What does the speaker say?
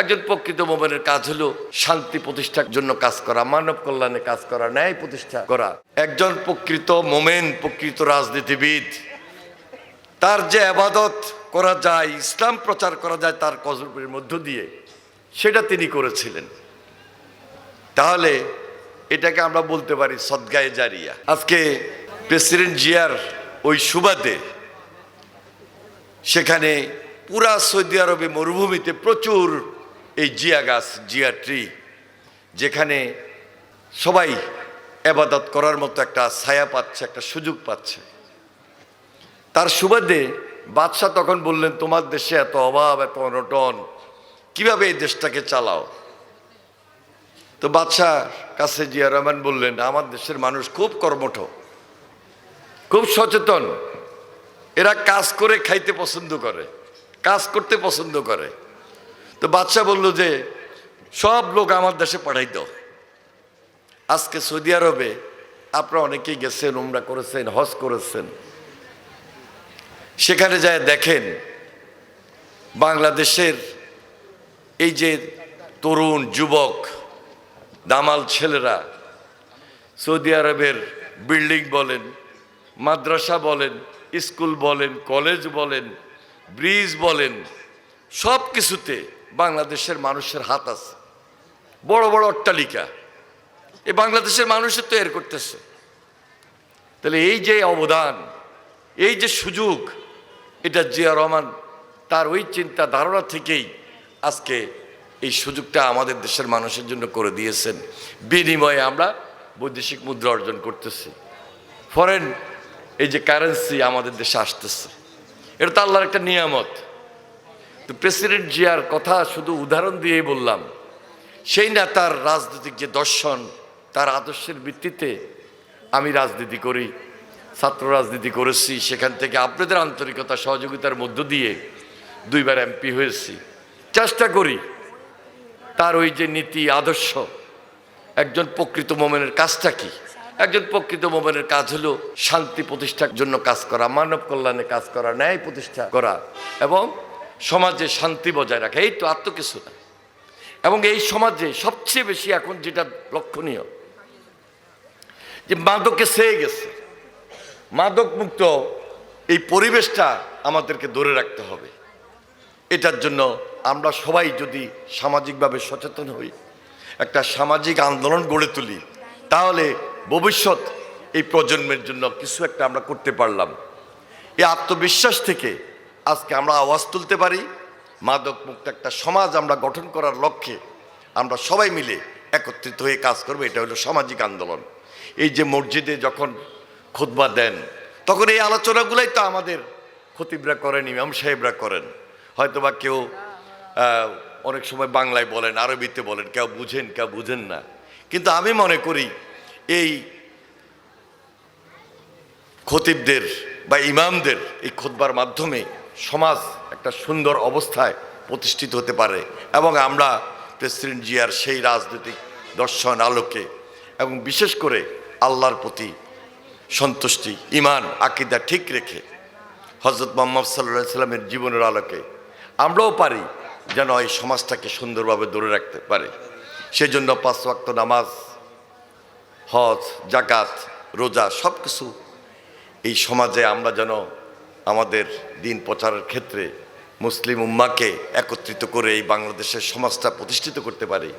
একজন প্রকৃত মোমেনের কাজ হলো শান্তি প্রতিষ্ঠার জন্য কাজ করা, মানব কল্যাণে কাজ করা, ন্যায় প্রতিষ্ঠা করা। একজন প্রকৃত মোমেন, প্রকৃত রাজনীতিবিদ, তার যে আবাদত করা যায়, ইসলাম প্রচার করা যায় তার কজরবের মধ্য দিয়ে, সেটা তিনি করেছিলেন। তাহলে এটাকে আমরা বলতে পারি সদ্গায়ে জারিয়া। আজকে প্রেসিডেন্ট জিয়ার ওই সুবাদে সেখানে পুরা সৌদি আরবে মরুভূমিতে প্রচুর এই জিয়া গাছ, জিয়া ট্রি যেখানে সবাই আবাদত করার মতো একটা ছায়া পাচ্ছে, একটা সুযোগ পাচ্ছে। তার সুবাদে বাদশাহ তখন বললেন, তোমার দেশে এত অভাব, এত অনটন, কীভাবে এই দেশটাকে চালাও? তো বাদশাহ কাছে জিয়া রহমান বললেন, আমার দেশের মানুষ খুব কর্মঠ, খুব সচেতন। এরা কাজ করে খাইতে পছন্দ করে, কাজ করতে পছন্দ করে। তো বাদশাহ বলল যে, সব লোক আমার দেশে পাঠাই দাও। আজকে সৌদি আরবে আপনারা অনেকেই গেছেন, উমরা করেছেন, হজ করেছেন। সেখানে যায় দেখেন, বাংলাদেশের এই যে তরুণ, যুবক, দামাল ছেলেরা সৌদি আরবের বিল্ডিং বলেন, মাদ্রাসা বলেন, স্কুল বলেন, কলেজ বলেন, ব্রিজ বলেন সব কিছুতে বাংলাদেশের মানুষের হাত আছে। বড় বড় অট্টালিকা। এ বাংলাদেশের মানুষের তৈরি করতেছে। তাহলে এই যে অবদান, এই যে সুযোগ, এটা জিয়া রহমান তার ওই চিন্তা ধারণা থেকেই আজকে এই সুযোগটা আমাদের দেশের মানুষের জন্য করে দিয়েছেন। বিনিময়ে আমরা বৈদেশিক মুদ্রা অর্জন করতেছি। ফরেন, এই যে কারেন্সি আমাদের দেশে আসতেছে। এটা তো আল্লাহর একটা নিয়ামত। তো প্রেসিডেন্ট জিয়ার কথা শুধু উদাহরণ দিয়েই বললাম। সেই না তার রাজনৈতিক যে দর্শন, তার আদর্শের ভিত্তিতে আমি রাজনীতি করি, ছাত্র রাজনীতি করেছি, সেখান থেকে আপনাদের আন্তরিকতা, সহযোগিতার মধ্য দিয়ে দুইবার এমপি হয়েছি। চেষ্টা করি তার ওই যে নীতি, আদর্শ, একজন প্রকৃত মোমেনের কাজটা কি? একজন প্রকৃত মোমেনের কাজ হলো শান্তি প্রতিষ্ঠার জন্য কাজ করা, মানব কল্যাণে কাজ করা, ন্যায় প্রতিষ্ঠা করা এবং সমাজে শান্তি বজায় রাখা, এই তো আত্ম কিছু না এবং এই সমাজে সবচেয়ে বেশি এখন যেটা লক্ষণীয়, যে মাদকে সেয়ে গেছে। মাদক মুক্ত এই পরিবেশটা আমাদেরকে ধরে রাখতে হবে। এটার জন্য আমরা সবাই যদি সামাজিকভাবে সচেতন হই, একটা সামাজিক আন্দোলন গড়ে তুলি, তাহলে ভবিষ্যৎ এই প্রজন্মের জন্য কিছু একটা আমরা করতে পারলাম। এই আত্মবিশ্বাস থেকে আজকে আমরা আওয়াজ তুলতে পারি। মাদক মুক্ত একটা সমাজ আমরা গঠন করার লক্ষ্যে আমরা সবাই মিলে একত্রিত হয়ে কাজ করব এটা হলো সামাজিক আন্দোলন। এই যে মসজিদে যখন খুতবা দেন তখন এই আলোচনাগুলোই তো আমাদের খতিবরা করেন ইমাম সাহেবরা করেন। হয়তোবা কেউ আহ, অনেক সময় বাংলায় বলেন আরবিতে বলেন কেউ বুঝেন কেউ বুঝেন না। কিন্তু আমি মনে করি এই খতিবদের বা ইমামদের এই খুতবার মাধ্যমে সমাজ একটা সুন্দর অবস্থায় প্রতিষ্ঠিত হতে পারে এবং আমরা প্রেসিডেন্ট জিয়ার সেই রাজনৈতিক দর্শন আলোকে এবং বিশেষ করে আল্লাহর প্রতি সন্তুষ্টি ইমান আকিদা ঠিক রেখে হজরত মোহাম্মদ সাল্লাহ সাল্লামের জীবনের আলোকে আমরাও পারি যেন এই সমাজটাকে সুন্দরভাবে ধরে রাখতে পারে। সেই জন্য পাঁচ ওয়াক্ত নামাজ, হজ জাকাত রোজা সব কিছু এই সমাজে আমরা যেন আমাদের দিন প্রচারের ক্ষেত্রে মুসলিম উম্মাকে একত্রিত করে এই বাংলাদেশের সমাজটা প্রতিষ্ঠিত করতে পারি।